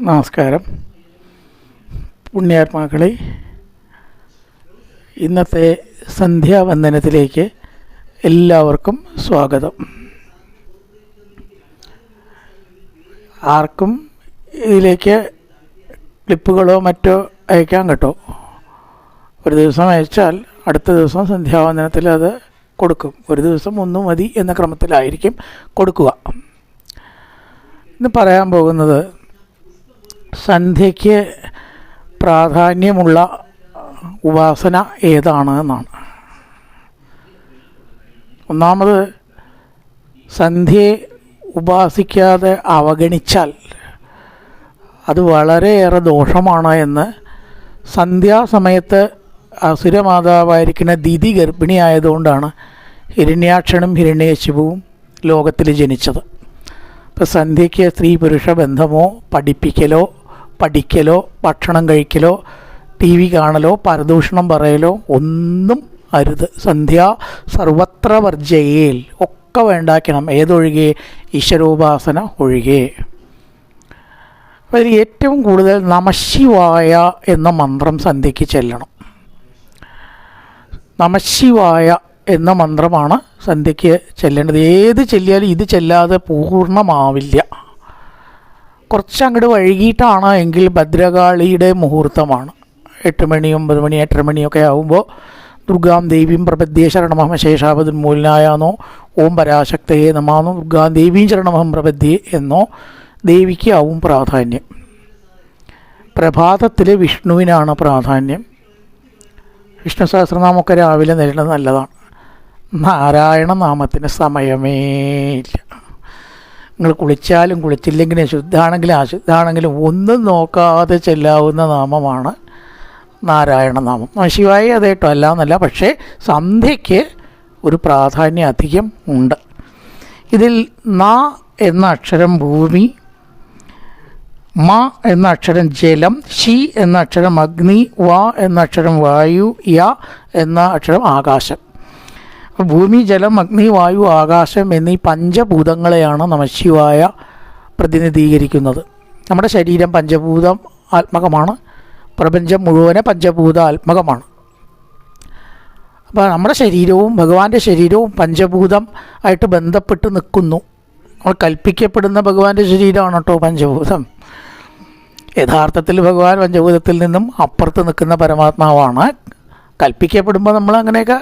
നമസ്കാരം. പുണ്യാത്മാക്കളെ ഇന്നത്തെ സന്ധ്യാവന്ദനത്തിലേക്ക് എല്ലാവർക്കും സ്വാഗതം. ആർക്കും ഇതിലേക്ക് ക്ലിപ്പുകളോ മറ്റോ അയക്കാൻ കേട്ടോ. ഒരു ദിവസം അയച്ചാൽ അടുത്ത ദിവസം സന്ധ്യാവന്ദനത്തിൽ അത് കൊടുക്കും. ഒരു ദിവസം ഒന്നും മതി എന്ന ക്രമത്തിലായിരിക്കും കൊടുക്കുക. ഇന്ന് പറയാൻ പോകുന്നത് സന്ധ്യയ്ക്ക് പ്രാധാന്യമുള്ള ഉപാസന ഏതാണ് എന്നാണ് ഒന്നാമത് സന്ധ്യയെ ഉപാസിക്കാതെ അവഗണിച്ചാൽ അത് വളരെയേറെ ദോഷമാണ് എന്ന് സന്ധ്യാസമയത്ത് അസുരമാതാവായിരിക്കുന്ന ദിതി ഗർഭിണിയായതുകൊണ്ടാണ് ഹിരണ്യാക്ഷനും ഹിരണ്യശിവവും ലോകത്തിൽ ജനിച്ചത്. ഇപ്പം സന്ധ്യയ്ക്ക് സ്ത്രീ പുരുഷ ബന്ധമോ പഠിപ്പിക്കലോ പഠിക്കലോ ഭക്ഷണം കഴിക്കലോ ടി വി കാണലോ പരദൂഷണം പറയലോ ഒന്നും അരുത്. സന്ധ്യ സർവത്ര വർജയേൽ ഒക്കെ വേണ്ടാക്കണം. ഏതൊഴികെ? ഈശ്വരോപാസന ഒഴികെ. അതിൽ ഏറ്റവും കൂടുതൽ നമശിവായ എന്ന മന്ത്രം സന്ധ്യയ്ക്ക് ചെല്ലണം. നമശിവായ എന്ന മന്ത്രമാണ് സന്ധ്യയ്ക്ക് ചെല്ലേണ്ടത്. ഏത് ചെല്ലിയാലും ഇത് ചെല്ലാതെ പൂർണമാവില്ല. കുറച്ച് അങ്ങോട്ട് വൈകിട്ടാണ് എങ്കിൽ ഭദ്രകാളിയുടെ മുഹൂർത്തമാണ്. എട്ട് മണി ഒമ്പത് മണി എട്ടര മണിയൊക്കെ ആകുമ്പോൾ ദുർഗാം ദേവീം പ്രപദ്യേ ശരണമഹം ശേഷാപതിന്മൂലനായാന്നോ ഓം പരാശക്തയെ നമാന്നോ ദുർഗാം ദേവീം ശരണമഹം പ്രപദ്യേ എന്നോ ദേവിക്ക് ആവും പ്രാധാന്യം. പ്രഭാതത്തിൽ വിഷ്ണുവിനാണ് പ്രാധാന്യം. വിഷ്ണു സഹസ്രനാമൊക്കെ രാവിലെ നേരിടുന്നത് നല്ലതാണ്. നാരായണ നാമത്തിന് സമയമേ ഇല്ല. നിങ്ങൾ കുളിച്ചാലും കുളിച്ചില്ലെങ്കിലും ശുദ്ധാണെങ്കിലും അശുദ്ധാണെങ്കിലും ഒന്നും നോക്കാതെ ചെല്ലാവുന്ന നാമമാണ് നാരായണ നാമം ശിവായി അതേട്ടോ അല്ല എന്നല്ല പക്ഷേ സന്ധ്യയ്ക്ക് ഒരു പ്രാധാന്യം അധികം ഉണ്ട്. ഇതിൽ ന എന്ന അക്ഷരം ഭൂമി മ എന്ന അക്ഷരം ജലം ഷി എന്ന അക്ഷരം അഗ്നി വ എന്ന അക്ഷരം വായു യ എന്ന അക്ഷരം ആകാശം. ഭൂമി ജലം അഗ്നി വായു ആകാശം എന്നീ പഞ്ചഭൂതങ്ങളെയാണ് നമശിവായ പ്രതിനിധീകരിക്കുന്നത്. നമ്മുടെ ശരീരം പഞ്ചഭൂതം ആത്മകമാണ്. പ്രപഞ്ചം മുഴുവനെ പഞ്ചഭൂത ആത്മകമാണ്. അപ്പോൾ നമ്മുടെ ശരീരവും ഭഗവാന്റെ ശരീരവും പഞ്ചഭൂതം ആയിട്ട് ബന്ധപ്പെട്ട് നിൽക്കുന്നു. നമ്മൾ കൽപ്പിക്കപ്പെടുന്ന ഭഗവാന്റെ ശരീരമാണ് കേട്ടോ പഞ്ചഭൂതം. യഥാർത്ഥത്തിൽ ഭഗവാൻ പഞ്ചഭൂതത്തിൽ നിന്നും അപ്പുറത്ത് നിൽക്കുന്ന പരമാത്മാവാണ്. കൽപ്പിക്കപ്പെടുമ്പോൾ നമ്മൾ അങ്ങനെയൊക്കെ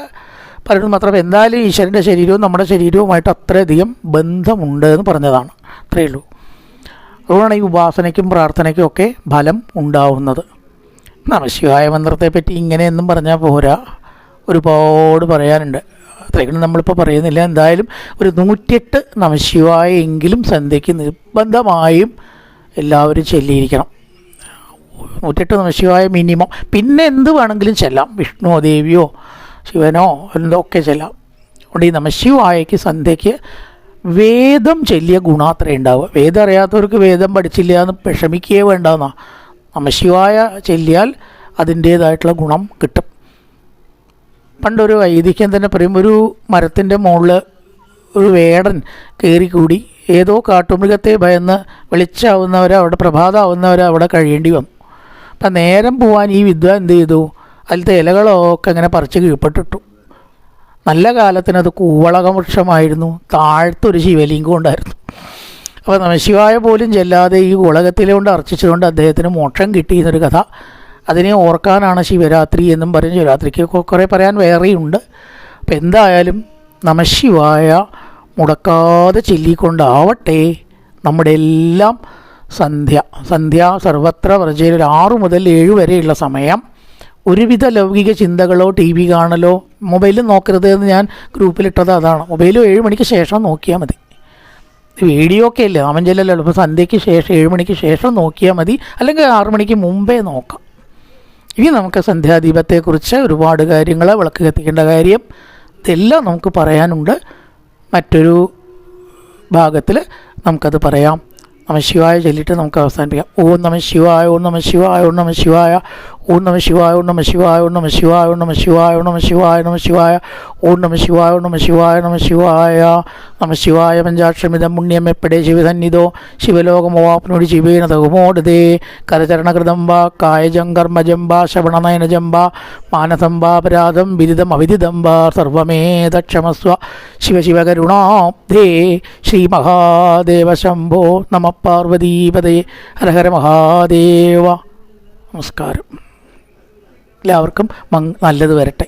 പറയുന്നത് മാത്രമേ എന്തായാലും ഈശ്വരന്റെ ശരീരവും നമ്മുടെ ശരീരവുമായിട്ട് അത്രയധികം ബന്ധമുണ്ട് എന്ന് പറഞ്ഞതാണ്. അത്രയേ ഉള്ളൂ. അതുകൊണ്ടാണ് ഈ ഉപാസനയ്ക്കും പ്രാർത്ഥനയ്ക്കും ഒക്കെ ഫലം ഉണ്ടാവുന്നത്. നമശിവായ മന്ത്രത്തെ പറ്റി ഇങ്ങനെയൊന്നും പറഞ്ഞാൽ പോരാ. ഒരുപാട് പറയാനുണ്ട്. അത്രയ്ക്കും നമ്മളിപ്പോൾ പറയുന്നില്ല. എന്തായാലും ഒരു നൂറ്റിയെട്ട് നമശിവായ എങ്കിലും സന്ധ്യയ്ക്ക് നിർബന്ധമായും എല്ലാവരും ചൊല്ലിയിരിക്കണം. നൂറ്റെട്ട് നമശിവായ മിനിമം. പിന്നെ എന്ത് വേണമെങ്കിലും ചെല്ലാം. വിഷ്ണുവോ ദേവിയോ ശിവനോ എന്തൊക്കെ ചെല്ലാം. അതുകൊണ്ട് ഈ നമശിവായയ്ക്ക് സന്ധ്യയ്ക്ക് വേദം ചെല്ലിയ ഗുണാത്ര ഉണ്ടാവുക. വേദം അറിയാത്തവർക്ക് വേദം പഠിച്ചില്ല എന്ന് വിഷമിക്കുകയേ വേണ്ടെന്നാ. നമശിവായ ചെല്ലിയാൽ അതിന്റേതായിട്ടുള്ള ഗുണം കിട്ടും. പണ്ടൊരു വൈദിക്യം തന്നെ പറയും ഒരു മരത്തിന്റെ മുകളിൽ ഒരു വേടൻ കയറിക്കൂടി. ഏതോ കാട്ടുമൃഗത്തെ ഭയന്ന് വെളിച്ചാവുന്നവർ അവിടെ പ്രഭാതമാവുന്നവർ അവിടെ കഴിയേണ്ടി വന്നു. അപ്പം നേരം പോവാൻ ഈ വിദ്വാൻ എന്ത് ചെയ്തു? അതിലത്തെ ഇലകളൊക്കെ ഇങ്ങനെ പറിച്ച് കീഴ്പ്പെട്ടിട്ടു. നല്ല കാലത്തിന് അത് കൂവളക വൃക്ഷമായിരുന്നു. താഴത്തൊരു ശിവലിംഗം ഉണ്ടായിരുന്നു. അപ്പോൾ നമശിവായ പോലും ചെല്ലാതെ ഈ ഉളകത്തിലെ കൊണ്ട് അർച്ചിച്ചുകൊണ്ട് അദ്ദേഹത്തിന് മോക്ഷം കിട്ടി എന്നൊരു കഥ. അതിനെ ഓർക്കാനാണ് ശിവരാത്രി എന്നും പറഞ്ഞ് ശിവരാത്രിക്ക് കുറേ പറയാൻ വേറെയുണ്ട്. അപ്പം എന്തായാലും നമശിവായ മുടക്കാതെ ചൊല്ലിക്കൊണ്ടാവട്ടെ. നമ്മുടെ എല്ലാം സന്ധ്യ. സന്ധ്യ സർവത്ര വർജയിൽ ഒരു ആറു മുതൽ ഏഴ് വരെയുള്ള സമയം. ഒരുവിധ ലൗകിക ചിന്തകളോ ടി വി കാണലോ മൊബൈലിൽ നോക്കരുത് എന്ന് ഞാൻ ഗ്രൂപ്പിലിട്ടത് അതാണ്. മൊബൈൽ ഏഴ് മണിക്ക് ശേഷം നോക്കിയാൽ മതി. വീഡിയോ ഒക്കെ അല്ലേ? അവൻ ചെല്ലല്ലോ. ഇപ്പോൾ സന്ധ്യയ്ക്ക് ശേഷം ഏഴ് മണിക്ക് ശേഷം നോക്കിയാൽ മതി. അല്ലെങ്കിൽ ആറു മണിക്ക് മുമ്പേ നോക്കാം. ഇനി നമുക്ക് സന്ധ്യാദീപത്തെക്കുറിച്ച് ഒരുപാട് കാര്യങ്ങൾ വിളക്ക് കത്തിക്കേണ്ട കാര്യം ഇതെല്ലാം നമുക്ക് പറയാനുണ്ട്. മറ്റൊരു ഭാഗത്തിൽ നമുക്കത് പറയാം. നമ ശിവായ ചൊല്ലിയിട്ട് നമുക്ക് അവസാനിപ്പിക്കാം. ഓ നമ ശിവായ ഓം നമ ശിവായ ഓം നമ ശിവായ ഓം നമ ശിവായ ഓം നമ ശിവായ ഓം നമ ശിവായ ഓം നമ ശിവായ ഓം നമ ശിവായ നമ ശിവായ ഓം നമ ശിവായ ഓം നമ ശിവായ നമ ശിവായ. നമ ശിവായ പഞ്ചാക്ഷമിതം പുണ്യം എപ്പടെ ശിവസന്നിധോ. ശിവലോകമോവാപ്നോടി ശിവേന തകുമോടതേ. കരചരണകൃതം വാ കായജം കർമ്മജം വാ ശ്രവണനയനജം വാ മാനസം വാപരാധം വിദിതം അവിദിതം വാ സർവമേ തക്ഷമസ്വ. ശ്രീ മഹാദേവ ശംഭോ നമ പാർവതീപതേ. ഹര ഹര മഹാദേവ. നമസ്കാരം. എല്ലാവർക്കും മങ് നല്ലത് വരട്ടെ.